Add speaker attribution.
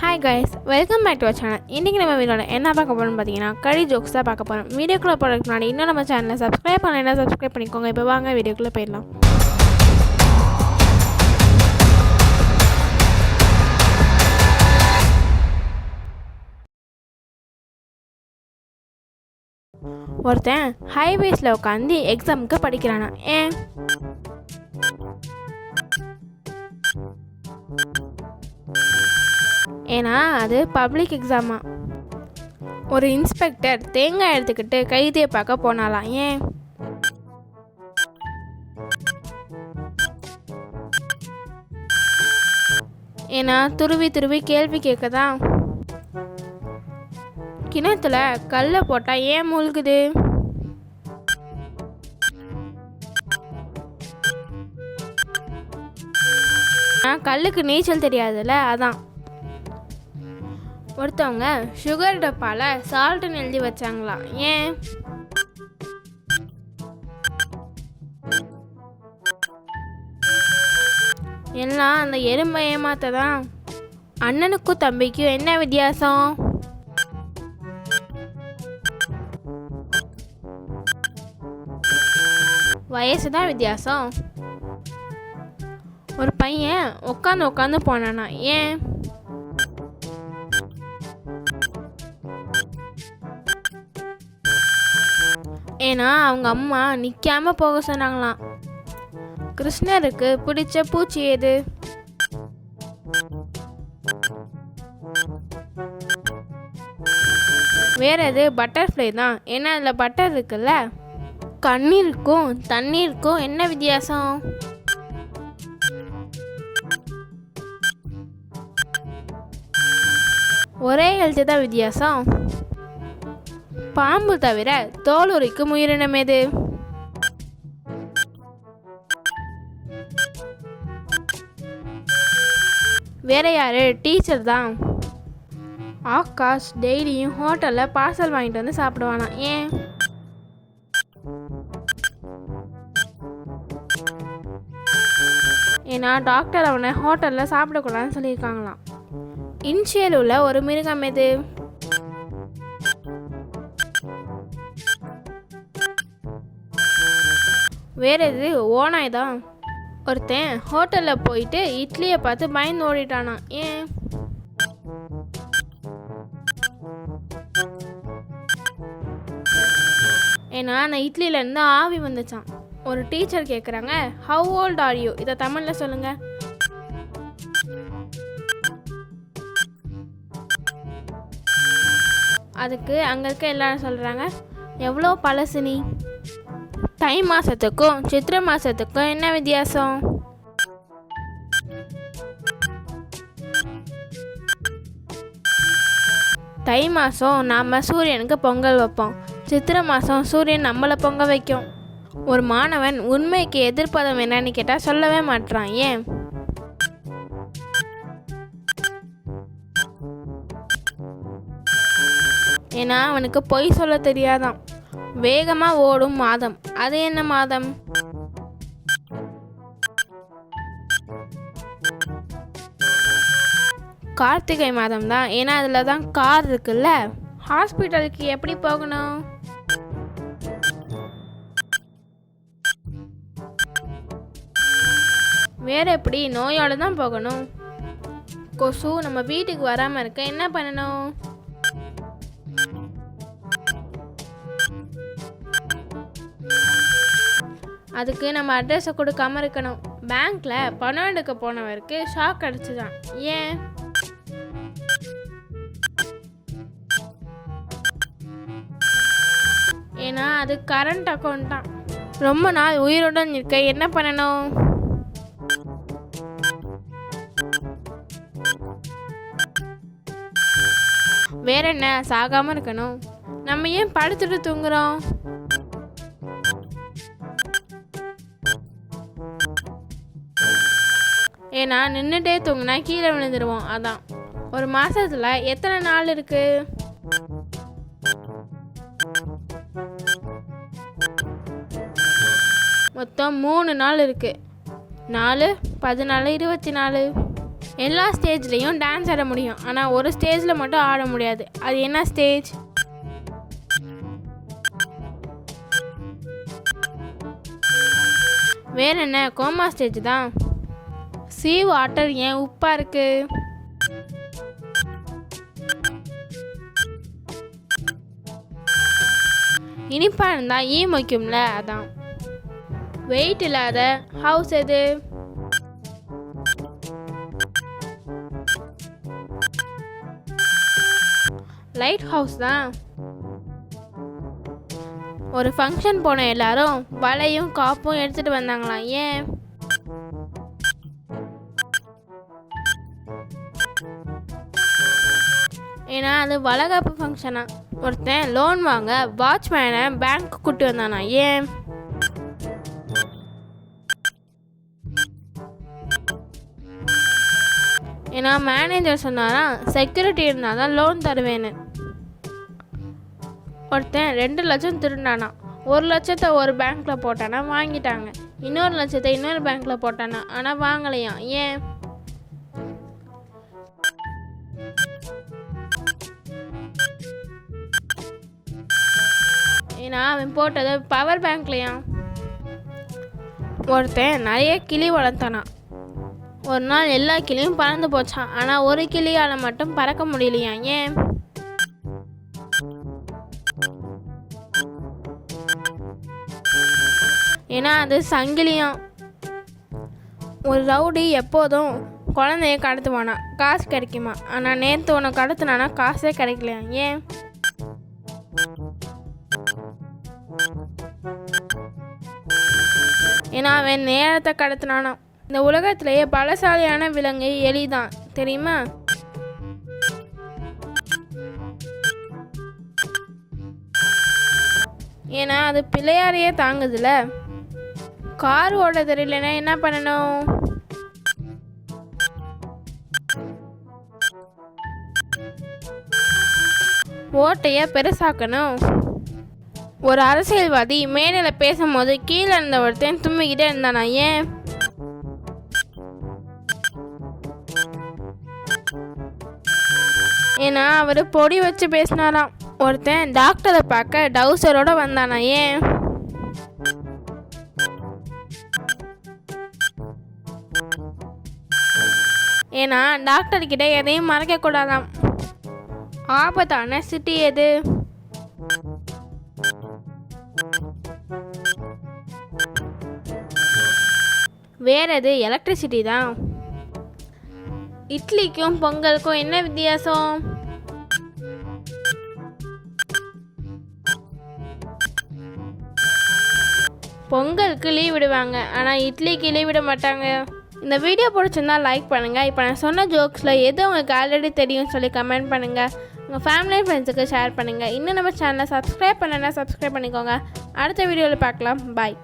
Speaker 1: Hi guys welcome back to our channel இன்றைக்கி நம்ம வீடியோவில் என்ன பார்க்க போகிறோம்னு பார்த்தீங்கன்னா கறி ஜோக்ஸ் தான் பார்க்க போகிறோம் வீடியோக்குள்ளே போகிறதுக்கு முன்னாடி இன்னும் நம்ம சேனலை சப்ஸ்கிரைப் பண்ணலைன்னா சப்ஸ்கிரைப் பண்ணிக்கோங்க. இப்போ வாங்க வீடியோக்குள்ளே போயிடலாம். ஒருத்தன் ஹைவேஸில் உட்காந்து எக்ஸாமுக்கு படிக்கிறானா ஏன்? ஏன்னா அது பப்ளிக் எக்ஸாமா ஒரு இன்ஸ்பெக்டர் தேங்காய் எடுத்துக்கிட்டு கைதியை பார்க்க போனாலாம். ஏன்? ஏன்னா துருவி துருவி கேள்வி கேட்கதான். கிணத்துல கல்லை போட்டால் ஏன் மூழ்குது? ஆ, கல்லுக்கு நீச்சல் தெரியாதுல்ல? அதான். ஒருத்தவங்க சுகர் டப்பாவில் சால்ட்டுன்னு எழுதி வச்சாங்களாம். ஏன்? எல்லாம் அந்த எறும்பை ஏமாத்த தான் அண்ணனுக்கும் தம்பிக்கும் என்ன வித்தியாசம்? வயசு தான் வித்தியாசம். ஒரு பையன் உட்காந்து உட்காந்து போனானா ஏன்? ஏன்னா அவங்க அம்மா நிற்காம போக சொன்னாங்களாம். கிருஷ்ணருக்கு பிடிச்ச பூச்சி எது? வேற எது? பட்டர்ஃப்ளை தான். ஏன்னா அதில் பட்டர் இருக்குல்ல? கண்ணீருக்கும் தண்ணீருக்கும். என்ன வித்தியாசம்? ஒரே எழுத்து தான் வித்தியாசம். பாம்பு தவிர தோல் உரிக்கும் உயிரினம் எது? வேற யாரு? டீச்சர் தான் ஆகாஷ் டெய்லியும் ஹோட்டலில் பார்சல் வாங்கிட்டு வந்து சாப்பிடுவானா? ஏன்? ஏன்னா டாக்டர் அவனை ஹோட்டலில் சாப்பிடக்கூடாதுன்னு சொல்லியிருக்காங்களாம். இன்ஷியல் உள்ள ஒரு மிருகம் எது? வேற எது? ஓனாய் தான் ஒருத்தன் ஹோட்டலில் போயிட்டு இட்லியை பார்த்து பயந்து ஓடிட்டானா. ஏன்? ஏன்னா அந்த இட்லியிலேருந்து ஆவி வந்துச்சான் ஒரு டீச்சர் கேட்குறாங்க ஹவு ஓல்ட் ஆர் யூ இதை தமிழில் சொல்லுங்க. அதுக்கு அங்கே இருக்க எல்லாரும் சொல்கிறாங்க எவ்வளோ பழசு நீ? தை மாதத்துக்கும் சித்திரை மாதத்துக்கும் என்ன வித்தியாசம்? தை மாதம் நாம் சூரியனுக்கு பொங்கல் வைப்போம். சித்திரை மாதம் சூரியன் நம்மளை பொங்க வைக்கும். ஒரு மாணவன் உண்மைக்கு எதிர்ப்பதம் என்னன்னு கேட்டால் சொல்லவே மாட்றான். ஏன்? ஏன்னா அவனுக்கு பொய் சொல்ல தெரியாதான். வேகமாக ஓடும் மாதம். அது என்ன மாதம்? கார்த்திகை மாதம் தான் ஏன்னா அதில் தான் கார் இருக்குல்ல? ஹாஸ்பிட்டலுக்கு எப்படி போகணும்? வேற எப்படி? நோயோட தான் போகணும். கொசு நம்ம வீட்டுக்கு வராமல் இருக்க என்ன பண்ணணும்? அதுக்கு நம்ம அட்ரஸை கொடுக்காம இருக்கணும். பேங்க்ல பணம் எடுக்க போனவருக்கு ஷாக் அடிச்சுதான். ஏன்? ஏன்னா அது கரண்ட் அக்கௌண்ட் தான். ரொம்ப நாள் உயிருடன் இருக்க என்ன பண்ணணும்? வேற என்ன? சாகாம இருக்கணும். நம்ம ஏன் படுத்துட்டு தூங்குறோம்? ஏன்னா நின்றுட்டே தூங்கினா கீழே விழுந்துருவோம். அதான். ஒரு மாதத்தில் எத்தனை நாள் இருக்கு? மொத்தம் மூணு நாள் இருக்கு. நாலு பதினாலு இருபத்தி நாலு எல்லா ஸ்டேஜ்லேயும் டான்ஸ் ஆட முடியும். ஆனால் ஒரு ஸ்டேஜில் மட்டும் ஆட முடியாது. அது என்ன ஸ்டேஜ்? வேற என்ன? கோமா ஸ்டேஜ் தான். சீ வாட்டர் ஏன் உப்பாக இருக்கு? இனிப்பாக இருந்தால் ஈ மொய்க்கும்ல அதான். வெயிட் இல்லாத ஹவுஸ் எது? லைட் ஹவுஸ் தான். ஒரு ஃபங்க்ஷன் போன எல்லாரும் வலையும் காப்பும் எடுத்துட்டு வந்தாங்களாம் ஏன்? ஏன்னா அது வளகாப்பு ஃபங்க்ஷனா ஒருத்தன் லோன் வாங்க வாட்ச்மேனை பேங்க் கூட்டி வந்தானா? ஏன்? ஏன்னா மேனேஜர் சொன்னாராம் செக்யூரிட்டி இருந்தால் தான் லோன் தருவேன்னு. ஒருத்தன் ரெண்டு லட்சம் திருண்டானா ஒரு லட்சத்தை ஒரு பேங்க்கில் போட்டானா? வாங்கிட்டாங்க. இன்னொரு லட்சத்தை இன்னொரு பேங்க்கில் போட்டானா? ஆனால் வாங்கலையாம். ஏன்? ஏன்னா அவன் போட்டது பவர் பேங்க்லையா ஒருத்தன் நிறைய கிளி வளர்த்தானா. ஒரு நாள் எல்லா கிளியும் பறந்து போச்சான் ஆனால் ஒரு கிளியால் மட்டும் பறக்க முடியலையா? ஏன்? ஏன்னா அது சங்கிலியாம். ஒரு ரவுடி எப்போதும் குழந்தைய கடத்துவானா? காசு கிடைக்குமா? ஆனால் நேற்று உனக்கு கடத்துனானா காசே கிடைக்கலையா? ஏன்? ஏன்னா அவன் நேரத்தை கடத்தினானா. இந்த உலகத்திலேயே பலசாலியான விலங்கு எலிதான் தெரியுமா? ஏன்னா அது பிள்ளையாரையே தாங்குதுல. கார் ஓட தெரியலனா என்ன பண்ணணும்? ஓட்டைய பெருசாக்கணும். ஒரு அரசியல்வாதி மேடையில பேசும்போது கீழே இருந்த ஒருத்தன் தும்மிக்கிட்டே இருந்தானா ஏன்? ஏன்னா அவர் பொடி வச்சு பேசினாராம். ஒருத்தன் டாக்டரை பார்க்க டவுசரோட வந்தானா ஏன்? ஏன்னா டாக்டர்கிட்ட எதையும் மறைக்கக்கூடாதாம். ஆபத்தான சிட்டி எது? வேறு எது எலக்ட்ரிசிட்டி தான் இட்லிக்கும் பொங்கலுக்கும் என்ன வித்தியாசம்? பொங்கலுக்கு லீவ் விடுவாங்க. ஆனால் இட்லிக்கு லீவ் விட மாட்டாங்க. இந்த வீடியோ பிடிச்சிருந்தா லைக் பண்ணுங்கள் இப்போ நான் சொன்ன ஜோக்ஸில் எது உங்களுக்கு ஆல்ரெடி தெரியும்னு சொல்லி கமெண்ட் பண்ணுங்கள் உங்கள் ஃபேமிலி ஃப்ரெண்ட்ஸுக்கு ஷேர் பண்ணுங்கள் இன்னும் நம்ம சேனலை சப்ஸ்கிரைப் பண்ணலைன்னா சப்ஸ்கிரைப் பண்ணிக்கோங்க. அடுத்த வீடியோவில் பார்க்கலாம். பாய்